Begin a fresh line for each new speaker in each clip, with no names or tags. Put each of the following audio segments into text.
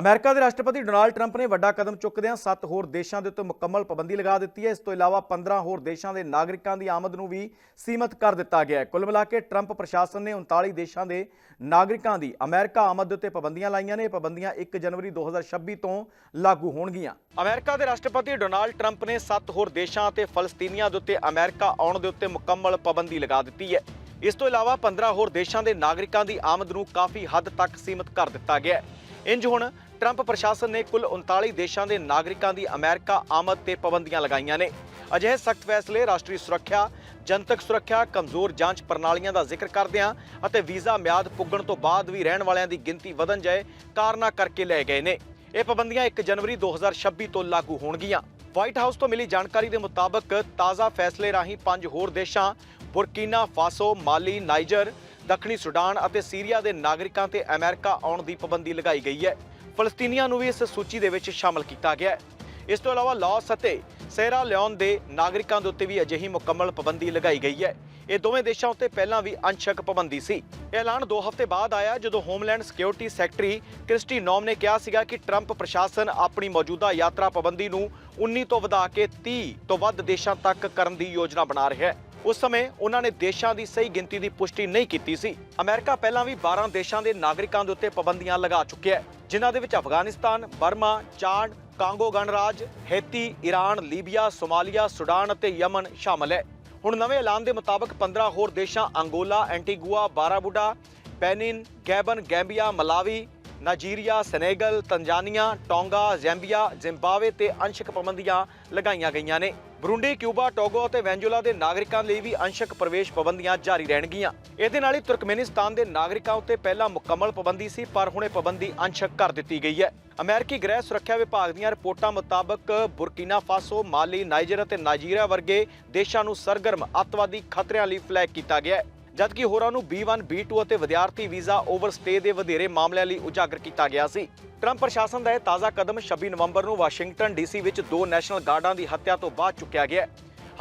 America ਦੇ ਰਾਸ਼ਟਰਪਤੀ Donald Trump ਨੇ ਵੱਡਾ ਕਦਮ ਚੁੱਕਦਿਆਂ ਸੱਤ ਹੋਰ ਦੇਸ਼ਾਂ ਦੇ ਉੱਤੇ ਮੁਕੰਮਲ ਪਾਬੰਦੀ ਲਗਾ ਦਿੱਤੀ ਹੈ। ਇਸ ਤੋਂ ਇਲਾਵਾ 15 ਹੋਰ ਦੇਸ਼ਾਂ ਦੇ ਨਾਗਰਿਕਾਂ ਦੀ ਆਮਦ ਨੂੰ ਵੀ ਸੀਮਤ ਕਰ ਦਿੱਤਾ ਗਿਆ ਹੈ। ਕੁੱਲ ਮਿਲਾ ਕੇ ਟਰੰਪ ਪ੍ਰਸ਼ਾਸਨ ਨੇ 39 ਦੇਸ਼ਾਂ ਦੇ ਨਾਗਰਿਕਾਂ ਦੀ ਅਮਰੀਕਾ ਆਮਦ ਦੇ ਉੱਤੇ ਪਾਬੰਦੀਆਂ ਲਾਈਆਂ ਨੇ। ਇਹ ਪਾਬੰਦੀਆਂ 1 ਜਨਵਰੀ 2026 ਤੋਂ ਲਾਗੂ ਹੋਣਗੀਆਂ। ਅਮਰੀਕਾ ਦੇ ਰਾਸ਼ਟਰਪਤੀ ਡੋਨਾਲਡ ਟਰੰਪ ਨੇ ਸੱਤ ਹੋਰ ਦੇਸ਼ਾਂ ਅਤੇ ਫਲਸਤੀਨੀਆਂ ਦੇ ਉੱਤੇ ਅਮਰੀਕਾ ਆਉਣ ਦੇ ਉੱਤੇ ਮੁਕੰਮਲ ਪਾਬੰਦੀ ਲਗਾ ਦਿੱਤੀ ਹੈ। ਇਸ ਤੋਂ ਇਲਾਵਾ 15 ਹੋਰ ਦੇਸ਼ਾਂ ਦੇ ਨਾਗਰਿਕਾਂ ਦੀ ਆਮਦ ਨੂੰ ਕਾਫੀ ਹੱਦ ਤੱਕ ਸੀਮਤ ਕਰ ਦਿੱਤਾ ਗਿਆ ਹੈ। ਇੰਜ ਹੁਣ ਟਰੰਪ ਪ੍ਰਸ਼ਾਸਨ ਨੇ ਕੁੱਲ 39 ਦੇਸ਼ਾਂ ਦੇ ਨਾਗਰਿਕਾਂ ਦੀ ਅਮਰੀਕਾ ਆਮਦ ਤੇ ਪਾਬੰਦੀਆਂ ਲਗਾਈਆਂ ਨੇ। ਅਜਿਹੇ ਸਖਤ ਫੈਸਲੇ ਰਾਸ਼ਟਰੀ ਸੁਰੱਖਿਆ, ਜਨਤਕ ਸੁਰੱਖਿਆ, ਕਮਜ਼ੋਰ ਜਾਂਚ ਪ੍ਰਣਾਲੀਆਂ ਦਾ ਜ਼ਿਕਰ ਕਰਦਿਆਂ ਅਤੇ ਵੀਜ਼ਾ ਮਿਆਦ ਪੁੱਗਣ ਤੋਂ ਬਾਅਦ ਵੀ ਰਹਿਣ ਵਾਲਿਆਂ ਦੀ ਗਿਣਤੀ ਵਧਣ ਜਾਏ ਕਾਰਨਾਂ ਕਰਕੇ ਲਏ ਗਏ ਨੇ। ਇਹ ਪਾਬੰਦੀਆਂ 1 ਜਨਵਰੀ 2026 ਤੋਂ ਲਾਗੂ ਹੋਣਗੀਆਂ। ਵਾਈਟ ਹਾਊਸ ਤੋਂ ਮਿਲੀ ਜਾਣਕਾਰੀ ਦੇ ਮੁਤਾਬਕ ਤਾਜ਼ਾ ਫੈਸਲੇ ਰਾਹੀਂ ਪੰਜ ਹੋਰ ਦੇਸ਼ਾਂ ਬੁਰਕੀਨਾ, ਫਾਸੋ, ਮਾਲੀ, ਨਾਈਜਰ, ਦੱਖਣੀ ਸੁਡਾਨ ਅਤੇ ਸੀਰੀਆ ਦੇ ਨਾਗਰਿਕਾਂ ਤੇ ਅਮਰੀਕਾ ਆਉਣ ਦੀ ਪਾਬੰਦੀ ਲਗਾਈ ਗਈ ਹੈ। ਫਲਸਤੀਨੀਆਂ ਨੂੰ ਵੀ ਇਸ ਸੂਚੀ ਦੇ ਵਿੱਚ ਸ਼ਾਮਲ ਕੀਤਾ ਗਿਆ ਹੈ। ਇਸ ਤੋਂ ਇਲਾਵਾ ਲਾਓਸ ਅਤੇ ਸੇਰਾ ਲਿਓਨ ਦੇ ਨਾਗਰਿਕਾਂ ਦੇ ਉੱਤੇ ਵੀ ਅਜਿਹੀ ਮੁਕੰਮਲ ਪਾਬੰਦੀ ਲਗਾਈ ਗਈ ਹੈ। ਇਹ ਦੋਵੇਂ ਦੇਸ਼ਾਂ ਉੱਤੇ ਪਹਿਲਾਂ ਵੀ ਅੰਸ਼ਕ ਪਾਬੰਦੀ ਸੀ। ਇਹ ਐਲਾਨ 2 ਹਫ਼ਤੇ ਬਾਅਦ ਆਇਆ ਜਦੋਂ homeland security secretary Kristi Noem ਨੇ ਕਿਹਾ ਸੀਗਾ ਕਿ ਟਰੰਪ ਪ੍ਰਸ਼ਾਸਨ ਆਪਣੀ ਮੌਜੂਦਾ ਯਾਤਰਾ ਪਾਬੰਦੀ ਨੂੰ 19 ਤੋਂ ਵਧਾ ਕੇ 30 ਤੋਂ ਵੱਧ ਦੇਸ਼ਾਂ ਤੱਕ ਕਰਨ ਦੀ ਯੋਜਨਾ ਬਣਾ ਰਿਹਾ ਹੈ। ਉਸ ਸਮੇਂ ਉਹਨਾਂ ਨੇ ਦੇਸ਼ਾਂ ਦੀ ਸਹੀ ਗਿਣਤੀ ਦੀ ਪੁਸ਼ਟੀ ਨਹੀਂ ਕੀਤੀ ਸੀ। ਅਮਰੀਕਾ ਪਹਿਲਾਂ ਵੀ 12 ਦੇਸ਼ਾਂ ਦੇ ਨਾਗਰਿਕਾਂ ਦੇ ਉੱਤੇ ਪਾਬੰਦੀਆਂ ਲਗਾ ਚੁੱਕਿਆ ਹੈ, ਜਿਨ੍ਹਾਂ ਦੇ ਵਿੱਚ ਅਫਗਾਨਿਸਤਾਨ, ਬਰਮਾ ਚਾਡ ਕਾਂਗੋ ਗਣਰਾਜ, Haiti Iran Libya, Somalia, Sudan ਅਤੇ ਯਮਨ ਸ਼ਾਮਲ ਹੈ। ਹੁਣ ਨਵੇਂ ਐਲਾਨ ਦੇ ਮੁਤਾਬਕ 15 ਹੋਰ ਦੇਸ਼ਾਂ Angola, Antigua, Barbuda, Benin, Gabon, Gambia, Malawi, Nigeria, Senegal, Tanzania, Tonga, Zambia, Zimbabwe ਤੇ ਅੰਸ਼ਕ ਪਾਬੰਦੀਆਂ ਲਗਾਈਆਂ ਗਈਆਂ ਨੇ। ਬਰੂੰਡੀ, ਕਿਊਬਾ, ਟੋਗੋ ਅਤੇ ਵੈਂਜੂਲਾ ਦੇ ਨਾਗਰਿਕਾਂ ਲਈ ਵੀ ਅੰਸ਼ਕ ਪ੍ਰਵੇਸ਼ ਪਾਬੰਦੀਆਂ ਜਾਰੀ ਰਹਿਣਗੀਆਂ। ਇਹਦੇ ਨਾਲ ਹੀ ਤੁਰਕਮੇਨਿਸਤਾਨ ਦੇ ਨਾਗਰਿਕਾਂ ਉੱਤੇ ਪਹਿਲਾਂ ਮੁਕੰਮਲ ਪਾਬੰਦੀ ਸੀ, ਪਰ ਹੁਣ ਇਹ ਪਾਬੰਦੀ ਅੰਸ਼ਕ ਕਰ ਦਿੱਤੀ ਗਈ ਹੈ। ਅਮਰੀਕੀ ਗ੍ਰਹਿ ਸੁਰੱਖਿਆ ਵਿਭਾਗ ਦੀਆਂ ਰਿਪੋਰਟਾਂ ਮੁਤਾਬਕ ਬੁਰਕੀਨਾ ਫਾਸੋ, ਮਾਲੀ, ਨਾਈਜਰ ਅਤੇ ਨਾਈਜੀਰੀਆ ਵਰਗੇ ਦੇਸ਼ਾਂ ਨੂੰ ਸਰਗਰਮ, ਅੱਤਵਾਦੀ ਖਤਰਿਆਂ ਲਈ ਫਲੈਗ ਕੀਤਾ ਗਿਆ ਹੈ। ਜਦਕਿ ਹੋਰਾਂ ਨੂੰ B1 B2 ਅਤੇ ਵਿਦਿਆਰਥੀ ਵੀਜ਼ਾ ਓਵਰਸਟੇ ਦੇ ਵਧੇਰੇ ਮਾਮਲਿਆਂ ਲਈ ਉਜਾਗਰ ਕੀਤਾ ਗਿਆ ਸੀ। ਟਰੰਪ ਪ੍ਰਸ਼ਾਸਨ ਦਾ ਇਹ ਤਾਜ਼ਾ ਕਦਮ 26 ਨਵੰਬਰ ਨੂੰ ਵਾਸ਼ਿੰਗਟਨ ਡੀਸੀ ਵਿੱਚ ਦੋ ਨੈਸ਼ਨਲ ਗਾਰਡਾਂ ਦੀ ਹੱਤਿਆ ਤੋਂ ਬਾਅਦ ਚੁੱਕਿਆ ਗਿਆ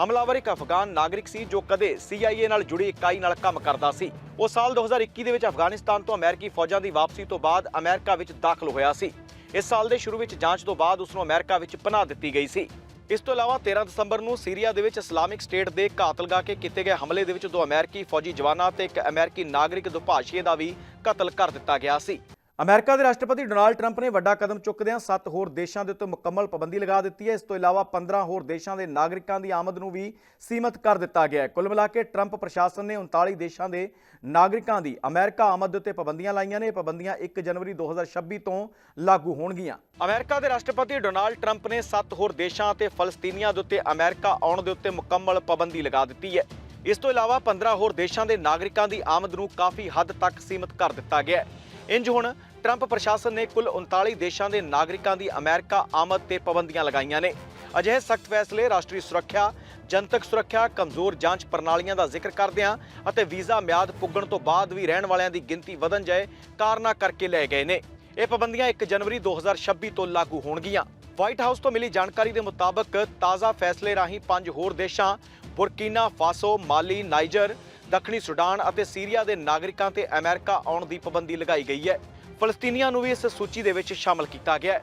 ਹਮਲਾਵਰ ਇੱਕ ਅਫਗਾਨ ਨਾਗਰਿਕ ਸੀ ਜੋ ਕਦੇ CIA ਨਾਲ ਜੁੜੀ ਇਕਾਈ ਨਾਲ ਕੰਮ ਕਰਦਾ ਸੀ। ਉਹ ਸਾਲ 2021 ਦੇ ਵਿੱਚ ਅਫਗਾਨਿਸਤਾਨ ਤੋਂ ਅਮਰੀਕੀ ਫੌਜਾਂ ਦੀ ਵਾਪਸੀ ਤੋਂ ਬਾਅਦ ਅਮਰੀਕਾ ਵਿੱਚ ਦਾਖਲ ਹੋਇਆ ਸੀ। ਇਸ ਸਾਲ ਦੇ ਸ਼ੁਰੂ ਵਿੱਚ ਜਾਂਚ ਤੋਂ ਬਾਅਦ ਉਸ ਨੂੰ ਅਮਰੀਕਾ ਵਿੱਚ ਪਨਾਹ ਦਿੱਤੀ ਗਈ ਸੀ। ਇਸ ਤੋਂ ਇਲਾਵਾ 13 ਦਸੰਬਰ ਨੂੰ ਸੀਰੀਆ ਦੇ ਵਿੱਚ ਇਸਲਾਮਿਕ ਸਟੇਟ ਦੇ ਘਾਤ ਲਗਾ ਕੇ ਕੀਤੇ ਗਏ ਹਮਲੇ ਦੇ ਵਿੱਚ ਦੋ ਅਮਰੀਕੀ ਫੌਜੀ ਜਵਾਨਾਂ ਤੇ ਇੱਕ ਅਮਰੀਕੀ ਨਾਗਰਿਕ ਦੁਭਾਸ਼ੀਏ ਦਾ ਵੀ ਕਤਲ ਕਰ ਦਿੱਤਾ ਗਿਆ ਸੀ। ਅਮਰੀਕਾ ਦੇ ਰਾਸ਼ਟਰਪਤੀ ਡੋਨਾਲਡ ਟਰੰਪ ਨੇ ਵੱਡਾ ਕਦਮ ਚੁੱਕਦਿਆਂ ਸੱਤ ਹੋਰ ਦੇਸ਼ਾਂ ਦੇ ਉੱਤੇ ਮੁਕੰਮਲ ਪਾਬੰਦੀ ਲਗਾ ਦਿੱਤੀ ਹੈ। ਇਸ ਤੋਂ ਇਲਾਵਾ 15 ਹੋਰ ਦੇਸ਼ਾਂ ਦੇ ਨਾਗਰਿਕਾਂ ਦੀ ਆਮਦ ਨੂੰ ਵੀ ਸੀਮਤ ਕਰ ਦਿੱਤਾ ਗਿਆ ਹੈ। ਕੁੱਲ ਮਿਲਾ ਕੇ ਟਰੰਪ ਪ੍ਰਸ਼ਾਸਨ ਨੇ 39 ਦੇਸ਼ਾਂ ਦੇ ਨਾਗਰਿਕਾਂ ਦੀ ਅਮਰੀਕਾ ਆਮਦ ਦੇ ਉੱਤੇ ਪਾਬੰਦੀਆਂ ਲਾਈਆਂ ਨੇ। ਇਹ ਪਾਬੰਦੀਆਂ 1 ਜਨਵਰੀ 2026 ਤੋਂ ਲਾਗੂ ਹੋਣਗੀਆਂ। ਅਮਰੀਕਾ ਦੇ ਰਾਸ਼ਟਰਪਤੀ ਡੋਨਾਲਡ ਟਰੰਪ ਨੇ ਸੱਤ ਹੋਰ ਦੇਸ਼ਾਂ ਅਤੇ ਫਲਸਤੀਨੀਆਂ ਦੇ ਉੱਤੇ ਅਮਰੀਕਾ ਆਉਣ ਦੇ ਉੱਤੇ ਮੁਕੰਮਲ ਪਾਬੰਦੀ ਲਗਾ ਦਿੱਤੀ ਹੈ। ਇਸ ਤੋਂ ਇਲਾਵਾ 15 ਹੋਰ ਦੇਸ਼ਾਂ ਦੇ ਨਾਗਰਿਕਾਂ ਦੀ ਆਮਦ ਨੂੰ ਕਾਫੀ ਹੱਦ ਤੱਕ ਸੀਮਤ ਕਰ ਦਿੱਤਾ ਗਿਆ ਹੈ। ਇੰਜ ਹੁਣ ਟਰੰਪ ਪ੍ਰਸ਼ਾਸਨ ਨੇ ਕੁੱਲ 39 ਦੇਸ਼ਾਂ ਦੇ ਨਾਗਰਿਕਾਂ ਦੀ ਅਮਰੀਕਾ ਆਮਦ ਤੇ ਪਾਬੰਦੀਆਂ ਲਗਾਈਆਂ ਨੇ। ਅਜਿਹੇ ਸਖਤ ਫੈਸਲੇ ਰਾਸ਼ਟਰੀ ਸੁਰੱਖਿਆ, ਜਨਤਕ ਸੁਰੱਖਿਆ, ਕਮਜ਼ੋਰ ਜਾਂਚ ਪ੍ਰਣਾਲੀਆਂ ਦਾ ਜ਼ਿਕਰ ਕਰਦਿਆਂ ਅਤੇ ਵੀਜ਼ਾ ਮਿਆਦ ਪੁੱਗਣ ਤੋਂ ਬਾਅਦ ਵੀ ਰਹਿਣ ਵਾਲਿਆਂ ਦੀ ਗਿਣਤੀ ਵਧਣ ਜਾਏ ਕਾਰਨਾਂ ਕਰਕੇ ਲਏ ਗਏ ਨੇ। ਇਹ ਪਾਬੰਦੀਆਂ 1 ਜਨਵਰੀ 2026 ਤੋਂ ਲਾਗੂ ਹੋਣਗੀਆਂ। ਵਾਈਟ ਹਾਊਸ ਤੋਂ ਮਿਲੀ ਜਾਣਕਾਰੀ ਦੇ ਮੁਤਾਬਕ ਤਾਜ਼ਾ ਫੈਸਲੇ ਰਾਹੀਂ ਪੰਜ ਹੋਰ ਦੇਸ਼ਾਂ, ਬੁਰਕੀਨਾ, ਫਾਸੋ, ਮਾਲੀ, ਨਾਈਜਰ ਦੱਖਣੀ ਸੁਡਾਨ ਅਤੇ ਸੀਰੀਆ ਦੇ ਨਾਗਰਿਕਾਂ ਤੇ ਅਮਰੀਕਾ ਆਉਣ ਦੀ ਪਾਬੰਦੀ ਲਗਾਈ ਗਈ ਹੈ। ਫਲਸਤੀਨੀਆਂ ਨੂੰ ਵੀ ਇਸ ਸੂਚੀ ਦੇ ਵਿੱਚ ਸ਼ਾਮਲ ਕੀਤਾ ਗਿਆ ਹੈ।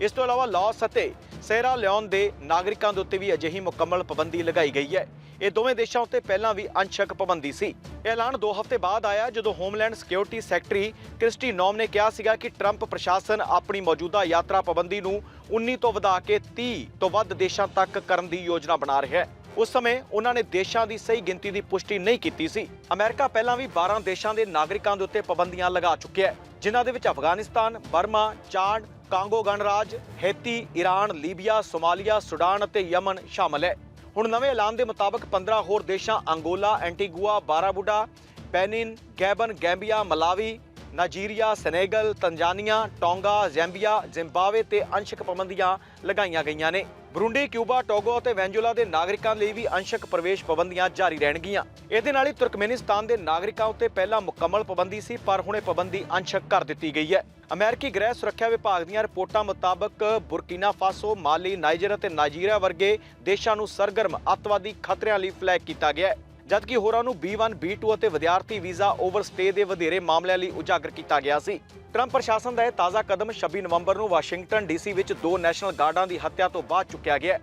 ਇਸ ਤੋਂ ਇਲਾਵਾ ਲਾਓਸ ਅਤੇ ਸੇਰਾ ਲਿਓਨ ਦੇ ਨਾਗਰਿਕਾਂ ਦੇ ਉੱਤੇ ਵੀ ਅਜਿਹੀ ਮੁਕੰਮਲ ਪਾਬੰਦੀ ਲਗਾਈ ਗਈ ਹੈ। ਇਹ ਦੋਵੇਂ ਦੇਸ਼ਾਂ ਉੱਤੇ ਪਹਿਲਾਂ ਵੀ ਅੰਸ਼ਕ ਪਾਬੰਦੀ ਸੀ। ਇਹ ਐਲਾਨ 2 ਹਫ਼ਤੇ ਬਾਅਦ ਆਇਆ ਜਦੋਂ homeland security secretary Kristi Noem ਨੇ ਕਿਹਾ ਸੀਗਾ ਕਿ ਟਰੰਪ ਪ੍ਰਸ਼ਾਸਨ ਆਪਣੀ ਮੌਜੂਦਾ ਯਾਤਰਾ ਪਾਬੰਦੀ ਨੂੰ 19 ਤੋਂ ਵਧਾ ਕੇ 30 ਤੋਂ ਵੱਧ ਦੇਸ਼ਾਂ ਤੱਕ ਕਰਨ ਦੀ ਯੋਜਨਾ ਬਣਾ ਰਿਹਾ ਹੈ। ਉਸ ਸਮੇਂ ਉਹਨਾਂ ਨੇ ਦੇਸ਼ਾਂ ਦੀ ਸਹੀ ਗਿਣਤੀ ਦੀ ਪੁਸ਼ਟੀ ਨਹੀਂ ਕੀਤੀ ਸੀ। ਅਮਰੀਕਾ ਪਹਿਲਾਂ ਵੀ 12 ਦੇਸ਼ਾਂ ਦੇ ਨਾਗਰਿਕਾਂ ਦੇ ਉੱਤੇ ਪਾਬੰਦੀਆਂ ਲਗਾ ਚੁੱਕਿਆ ਹੈ, ਜਿਨ੍ਹਾਂ ਦੇ ਵਿੱਚ ਅਫਗਾਨਿਸਤਾਨ, ਬਰਮਾ ਚਾਡ ਕਾਂਗੋ ਗਣਰਾਜ, Haiti Iran Libya, Somalia, Sudan ਅਤੇ ਯਮਨ ਸ਼ਾਮਲ ਹੈ। ਹੁਣ ਨਵੇਂ ਐਲਾਨ ਦੇ ਮੁਤਾਬਕ 15 ਹੋਰ ਦੇਸ਼ਾਂ Angola, Antigua, Barbuda, Benin, Gabon, Gambia, Malawi, Nigeria, Senegal, Tanzania, Tonga, Zambia, Zimbabwe ਤੇ ਅੰਸ਼ਕ ਪਾਬੰਦੀਆਂ ਲਗਾਈਆਂ ਗਈਆਂ ਨੇ। ਬਰੂੰਡੀ, ਕਿਊਬਾ, ਟੋਗੋ ਅਤੇ ਵੈਂਜੂਲਾ ਦੇ ਨਾਗਰਿਕਾਂ ਲਈ ਵੀ ਅੰਸ਼ਕ ਪ੍ਰਵੇਸ਼ ਪਾਬੰਦੀਆਂ ਜਾਰੀ ਰਹਿਣਗੀਆਂ। ਇਹਦੇ ਨਾਲ ਹੀ ਤੁਰਕਮੇਨਿਸਤਾਨ ਦੇ ਨਾਗਰਿਕਾਂ ਉੱਤੇ ਪਹਿਲਾਂ ਮੁਕੰਮਲ ਪਾਬੰਦੀ ਸੀ, ਪਰ ਹੁਣ ਇਹ ਪਾਬੰਦੀ ਅੰਸ਼ਕ ਕਰ ਦਿੱਤੀ ਗਈ ਹੈ। ਅਮਰੀਕੀ ਗ੍ਰਹਿ ਸੁਰੱਖਿਆ ਵਿਭਾਗ ਦੀਆਂ ਰਿਪੋਰਟਾਂ ਮੁਤਾਬਕ ਬੁਰਕੀਨਾ ਫਾਸੋ, ਮਾਲੀ, ਨਾਈਜਰ ਅਤੇ ਨਾਈਜੀਰੀਆ ਵਰਗੇ ਦੇਸ਼ਾਂ ਨੂੰ ਸਰਗਰਮ ਅੱਤਵਾਦੀ ਖਤਰਿਆਂ ਲਈ ਫਲੈਗ ਕੀਤਾ ਗਿਆ ਹੈ। ਜਦਕਿ ਹੋਰਾਂ ਨੂੰ B1 B2 ਅਤੇ ਵਿਦਿਆਰਥੀ ਵੀਜ਼ਾ ਓਵਰਸਟੇ ਦੇ ਵਧੇਰੇ ਮਾਮਲਿਆਂ ਲਈ ਉਜਾਗਰ ਕੀਤਾ ਗਿਆ ਸੀ। ਟਰੰਪ ਪ੍ਰਸ਼ਾਸਨ ਦਾ ਇਹ ਤਾਜ਼ਾ ਕਦਮ 26 ਨਵੰਬਰ ਨੂੰ ਵਾਸ਼ਿੰਗਟਨ ਡੀਸੀ ਵਿੱਚ ਦੋ ਨੈਸ਼ਨਲ ਗਾਰਡਾਂ ਦੀ ਹੱਤਿਆ ਤੋਂ ਬਾਅਦ ਚੁੱਕਿਆ ਗਿਆ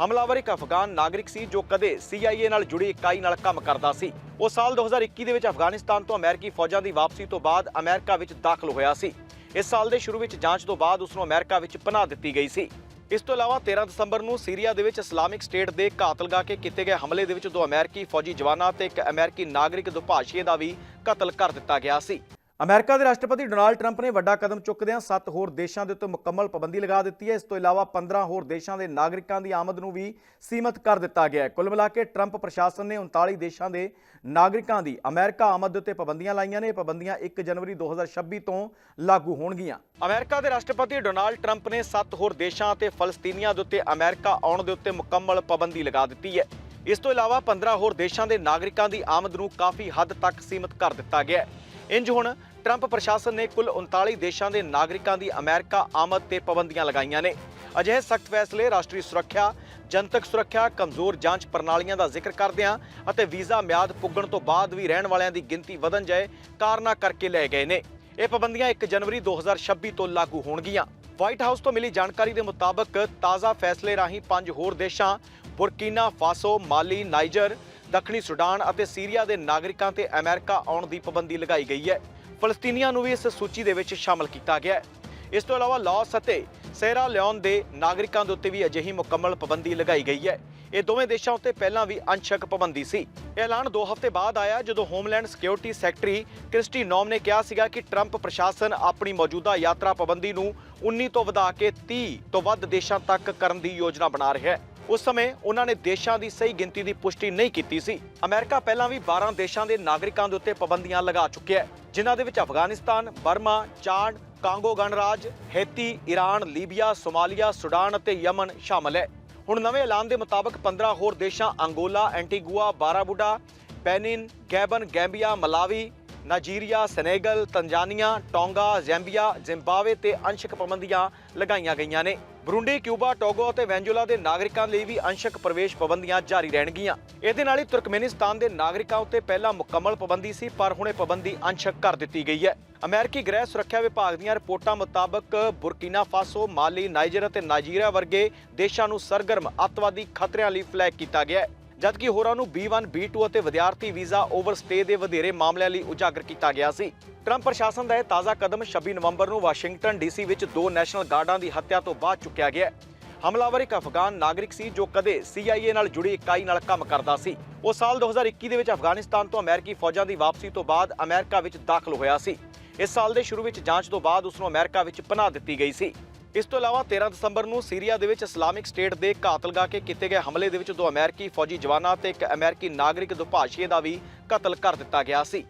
ਹਮਲਾਵਰ ਇੱਕ ਅਫਗਾਨ ਨਾਗਰਿਕ ਸੀ ਜੋ ਕਦੇ CIA ਨਾਲ ਜੁੜੀ ਇਕਾਈ ਨਾਲ ਕੰਮ ਕਰਦਾ ਸੀ। ਉਹ ਸਾਲ 2021 ਦੇ ਵਿੱਚ ਅਫਗਾਨਿਸਤਾਨ ਤੋਂ ਅਮਰੀਕੀ ਫੌਜਾਂ ਦੀ ਵਾਪਸੀ ਤੋਂ ਬਾਅਦ ਅਮਰੀਕਾ ਵਿੱਚ ਦਾਖਲ ਹੋਇਆ ਸੀ। ਇਸ ਸਾਲ ਦੇ ਸ਼ੁਰੂ ਵਿੱਚ ਜਾਂਚ ਤੋਂ ਬਾਅਦ ਉਸ ਨੂੰ ਅਮਰੀਕਾ ਵਿੱਚ ਪਨਾਹ ਦਿੱਤੀ ਗਈ ਸੀ। ਇਸ ਤੋਂ ਇਲਾਵਾ 13 ਦਸੰਬਰ ਨੂੰ ਸੀਰੀਆ ਦੇ ਵਿੱਚ ਇਸਲਾਮਿਕ ਸਟੇਟ ਦੇ ਘਾਤ ਲਗਾ ਕੇ ਕੀਤੇ ਗਏ ਹਮਲੇ ਦੇ ਵਿੱਚ ਦੋ ਅਮਰੀਕੀ ਫੌਜੀ ਜਵਾਨਾਂ ਤੇ ਇੱਕ ਅਮਰੀਕੀ ਨਾਗਰਿਕ ਦੁਭਾਸ਼ੀਏ ਦਾ ਵੀ ਕਤਲ ਕਰ ਦਿੱਤਾ ਗਿਆ ਸੀ। ਅਮਰੀਕਾ ਦੇ ਰਾਸ਼ਟਰਪਤੀ ਡੋਨਾਲਡ ਟਰੰਪ ਨੇ ਵੱਡਾ ਕਦਮ ਚੁੱਕਦਿਆਂ ਸੱਤ ਹੋਰ ਦੇਸ਼ਾਂ ਦੇ ਉੱਤੇ ਮੁਕੰਮਲ ਪਾਬੰਦੀ ਲਗਾ ਦਿੱਤੀ ਹੈ। ਇਸ ਤੋਂ ਇਲਾਵਾ 15 ਹੋਰ ਦੇਸ਼ਾਂ ਦੇ ਨਾਗਰਿਕਾਂ ਦੀ ਆਮਦ ਨੂੰ ਵੀ ਸੀਮਤ ਕਰ ਦਿੱਤਾ ਗਿਆ ਹੈ। ਕੁੱਲ ਮਿਲਾ ਕੇ ਟਰੰਪ ਪ੍ਰਸ਼ਾਸਨ ਨੇ 39 ਦੇਸ਼ਾਂ ਦੇ ਨਾਗਰਿਕਾਂ ਦੀ ਅਮਰੀਕਾ ਆਮਦ ਦੇ ਉੱਤੇ ਪਾਬੰਦੀਆਂ ਲਾਈਆਂ ਨੇ। ਇਹ ਪਾਬੰਦੀਆਂ 1 ਜਨਵਰੀ 2026 ਤੋਂ ਲਾਗੂ ਹੋਣਗੀਆਂ। ਅਮਰੀਕਾ ਦੇ ਰਾਸ਼ਟਰਪਤੀ ਡੋਨਾਲਡ ਟਰੰਪ ਨੇ ਸੱਤ ਹੋਰ ਦੇਸ਼ਾਂ ਅਤੇ ਫਲਸਤੀਨੀਆਂ ਦੇ ਉੱਤੇ ਅਮਰੀਕਾ ਆਉਣ ਦੇ ਉੱਤੇ ਮੁਕੰਮਲ ਪਾਬੰਦੀ ਲਗਾ ਦਿੱਤੀ ਹੈ। ਇਸ ਤੋਂ ਇਲਾਵਾ 15 ਹੋਰ ਦੇਸ਼ਾਂ ਦੇ ਨਾਗਰਿਕਾਂ ਦੀ ਆਮਦ ਨੂੰ ਕਾਫੀ ਹੱਦ ਤੱਕ ਸੀਮਤ ਕਰ ਦਿੱਤਾ ਗਿਆ ਹੈ। ਇੰਜ ਹੁਣ ਟਰੰਪ ਪ੍ਰਸ਼ਾਸਨ ਨੇ ਕੁੱਲ 39 ਦੇਸ਼ਾਂ ਦੇ ਨਾਗਰਿਕਾਂ ਦੀ ਅਮਰੀਕਾ ਆਮਦ ਤੇ ਪਾਬੰਦੀਆਂ ਲਗਾਈਆਂ ਨੇ। ਅਜਿਹੇ ਸਖਤ ਫੈਸਲੇ ਰਾਸ਼ਟਰੀ ਸੁਰੱਖਿਆ, ਜਨਤਕ ਸੁਰੱਖਿਆ, ਕਮਜ਼ੋਰ ਜਾਂਚ ਪ੍ਰਣਾਲੀਆਂ ਦਾ ਜ਼ਿਕਰ ਕਰਦਿਆਂ ਅਤੇ ਵੀਜ਼ਾ ਮਿਆਦ ਪੁੱਗਣ ਤੋਂ ਬਾਅਦ ਵੀ ਰਹਿਣ ਵਾਲਿਆਂ ਦੀ ਗਿਣਤੀ ਵਧਣ ਜਾਏ ਕਾਰਨਾਂ ਕਰਕੇ ਲਏ ਗਏ ਨੇ। ਇਹ ਪਾਬੰਦੀਆਂ 1 ਜਨਵਰੀ 2026 ਤੋਂ ਲਾਗੂ ਹੋਣਗੀਆਂ। ਵਾਈਟ ਹਾਊਸ ਤੋਂ ਮਿਲੀ ਜਾਣਕਾਰੀ ਦੇ ਮੁਤਾਬਕ ਤਾਜ਼ਾ ਫੈਸਲੇ ਰਾਹੀਂ ਪੰਜ ਹੋਰ ਦੇਸ਼ਾਂ, ਬੁਰਕੀਨਾ, ਫਾਸੋ, ਮਾਲੀ, ਨਾਈਜਰ ਦੱਖਣੀ ਸੁਡਾਨ ਅਤੇ ਸੀਰੀਆ ਦੇ ਨਾਗਰਿਕਾਂ ਤੇ ਅਮਰੀਕਾ ਆਉਣ ਦੀ ਪਾਬੰਦੀ ਲਗਾਈ ਗਈ ਹੈ। ਫਲਸਤੀਨੀਆਂ ਨੂੰ ਵੀ ਇਸ ਸੂਚੀ ਦੇ ਵਿੱਚ ਸ਼ਾਮਲ ਕੀਤਾ ਗਿਆ ਹੈ। ਇਸ ਤੋਂ ਇਲਾਵਾ ਲਾਓਸ ਅਤੇ ਸੇਰਾ ਲਿਓਨ ਦੇ ਨਾਗਰਿਕਾਂ ਦੇ ਉੱਤੇ ਵੀ ਅਜਿਹੀ ਮੁਕੰਮਲ ਪਾਬੰਦੀ ਲਗਾਈ ਗਈ ਹੈ। ਇਹ ਦੋਵੇਂ ਦੇਸ਼ਾਂ ਉੱਤੇ ਪਹਿਲਾਂ ਵੀ ਅੰਸ਼ਕ ਪਾਬੰਦੀ ਸੀ। ਇਹ ਐਲਾਨ 2 ਹਫ਼ਤੇ ਬਾਅਦ ਆਇਆ ਜਦੋਂ homeland security secretary Kristi Noem ਨੇ ਕਿਹਾ ਸੀਗਾ ਕਿ ਟਰੰਪ ਪ੍ਰਸ਼ਾਸਨ ਆਪਣੀ ਮੌਜੂਦਾ ਯਾਤਰਾ ਪਾਬੰਦੀ ਨੂੰ 19 ਤੋਂ ਵਧਾ ਕੇ 30 ਤੋਂ ਵੱਧ ਦੇਸ਼ਾਂ ਤੱਕ ਕਰਨ ਦੀ ਯੋਜਨਾ ਬਣਾ ਰਿਹਾ ਹੈ। ਉਸ ਸਮੇਂ ਉਹਨਾਂ ਨੇ ਦੇਸ਼ਾਂ ਦੀ ਸਹੀ ਗਿਣਤੀ ਦੀ ਪੁਸ਼ਟੀ ਨਹੀਂ ਕੀਤੀ ਸੀ। ਅਮਰੀਕਾ ਪਹਿਲਾਂ ਵੀ 12 ਦੇਸ਼ਾਂ ਦੇ ਨਾਗਰਿਕਾਂ ਦੇ ਉੱਤੇ ਪਾਬੰਦੀਆਂ ਲਗਾ ਚੁੱਕਿਆ ਹੈ, ਜਿਨ੍ਹਾਂ ਦੇ ਵਿੱਚ ਅਫਗਾਨਿਸਤਾਨ, ਬਰਮਾ, ਚਾਡ, ਕਾਂਗੋ ਗਣਰਾਜ, Haiti Iran Libya, Somalia, Sudan ਅਤੇ ਯਮਨ ਸ਼ਾਮਲ ਹੈ। ਹੁਣ ਨਵੇਂ ਐਲਾਨ ਦੇ ਮੁਤਾਬਕ 15 ਹੋਰ ਦੇਸ਼ਾਂ, Angola, Antigua, Barbuda, Benin, Gabon, Gambia, Malawi Nigeria, Senegal, Tanzania, Tonga, Zambia, Zimbabwe ਤੇ ਅੰਸ਼ਕ ਪਾਬੰਦੀਆਂ ਲਗਾਈਆਂ ਗਈਆਂ ਨੇ। ਬਰੂੰਡੀ, ਕਿਊਬਾ, ਟੋਗੋ ਅਤੇ ਵੈਂਜੂਲਾ ਦੇ ਨਾਗਰਿਕਾਂ ਲਈ ਵੀ ਅੰਸ਼ਕ ਪ੍ਰਵੇਸ਼ ਪਾਬੰਦੀਆਂ ਜਾਰੀ ਰਹਿਣਗੀਆਂ। ਇਹਦੇ ਨਾਲ ਹੀ ਤੁਰਕਮੇਨਿਸਤਾਨ ਦੇ ਨਾਗਰਿਕਾਂ ਉੱਤੇ ਪਹਿਲਾਂ ਮੁਕੰਮਲ ਪਾਬੰਦੀ ਸੀ, ਪਰ ਹੁਣ ਇਹ ਪਾਬੰਦੀ ਅੰਸ਼ਕ ਕਰ ਦਿੱਤੀ ਗਈ ਹੈ। ਅਮਰੀਕੀ ਗ੍ਰਹਿ ਸੁਰੱਖਿਆ ਵਿਭਾਗ ਦੀਆਂ ਰਿਪੋਰਟਾਂ ਮੁਤਾਬਕ ਬੁਰਕੀਨਾ ਫਾਸੋ, ਮਾਲੀ, ਨਾਈਜਰ ਅਤੇ ਨਾਈਜੀਰੀਆ ਵਰਗੇ ਦੇਸ਼ਾਂ ਨੂੰ ਸਰਗਰਮ ਅੱਤਵਾਦੀ ਖਤਰਿਆਂ ਲਈ ਫਲੈਗ ਕੀਤਾ ਗਿਆ ਹੈ। ਜਦਕਿ ਹੋਰਾਂ ਨੂੰ B1 B2 ਅਤੇ ਵਿਦਿਆਰਥੀ ਵੀਜ਼ਾ ਓਵਰਸਟੇ ਦੇ ਵਧੇਰੇ ਮਾਮਲਿਆਂ ਲਈ ਉਜਾਗਰ ਕੀਤਾ ਗਿਆ ਸੀ। ਟਰੰਪ ਪ੍ਰਸ਼ਾਸਨ ਦਾ ਇਹ ਤਾਜ਼ਾ ਕਦਮ 26 ਨਵੰਬਰ ਨੂੰ ਵਾਸ਼ਿੰਗਟਨ ਡੀਸੀ ਵਿੱਚ ਦੋ ਨੈਸ਼ਨਲ ਗਾਰਡਾਂ ਦੀ ਹੱਤਿਆ ਤੋਂ ਬਾਅਦ ਚੁੱਕਿਆ ਗਿਆ। ਹਮਲਾਵਰ ਇੱਕ ਅਫਗਾਨ ਨਾਗਰਿਕ ਸੀ ਜੋ ਕਦੇ CIA ਨਾਲ ਜੁੜੀ ਇਕਾਈ ਨਾਲ ਕੰਮ ਕਰਦਾ ਸੀ। ਉਹ ਸਾਲ 2021 ਦੇ ਵਿੱਚ ਅਫਗਾਨਿਸਤਾਨ ਤੋਂ ਅਮਰੀਕੀ ਫੌਜਾਂ ਦੀ ਵਾਪਸੀ ਤੋਂ ਬਾਅਦ ਅਮਰੀਕਾ ਵਿੱਚ ਦਾਖਲ ਹੋਇਆ ਸੀ। ਇਸ ਸਾਲ ਦੇ ਸ਼ੁਰੂ ਵਿੱਚ ਜਾਂਚ ਤੋਂ ਬਾਅਦ ਉਸ ਨੂੰ ਅਮਰੀਕਾ ਵਿੱਚ ਪਨਾਹ ਦਿੱਤੀ ਗਈ ਸੀ। ਇਸ ਤੋਂ ਇਲਾਵਾ 13 ਦਸੰਬਰ ਨੂੰ ਸੀਰੀਆ ਦੇ ਵਿੱਚ ਇਸਲਾਮਿਕ ਸਟੇਟ ਦੇ ਕਾਤਲਗਾਹ ਕੇ ਕੀਤੇ ਗਏ ਹਮਲੇ ਦੇ ਵਿੱਚ ਦੋ ਅਮਰੀਕੀ ਫੌਜੀ ਜਵਾਨਾਂ ਤੇ ਇੱਕ ਅਮਰੀਕੀ ਨਾਗਰਿਕ ਦੁਭਾਸ਼ੀਏ ਦਾ ਵੀ ਕਤਲ ਕਰ ਦਿੱਤਾ ਗਿਆ ਸੀ।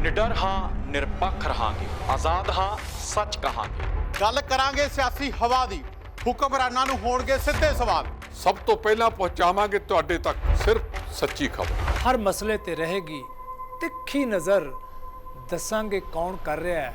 ਨਿਡਰ ਹਾਂ ਨਿਰਪੱਖ ਰਹਾਂਗੇ। ਆਜ਼ਾਦ ਹਾਂ ਸੱਚ ਕਹਾਂਗੇ।
ਗੱਲ ਕਰਾਂਗੇ ਸਿਆਸੀ ਹਵਾ ਦੀ। ਹੁਕਮਰਾਨਾਂ ਨੂੰ ਹੋਣਗੇ ਸਿੱਧੇ ਸਵਾਲ।
ਸਭ ਤੋਂ ਪਹਿਲਾਂ ਪਹੁੰਚਾਵਾਂਗੇ ਤੁਹਾਡੇ ਤੱਕ ਸਿਰਫ ਸੱਚੀ ਖਬਰ।
ਹਰ ਮਸਲੇ ਤੇ ਰਹੇਗੀ ਤਿੱਖੀ ਨਜ਼ਰ। ਦੱਸਾਂਗੇ ਕੌਣ ਕਰ ਰਿਹਾ ਹੈ।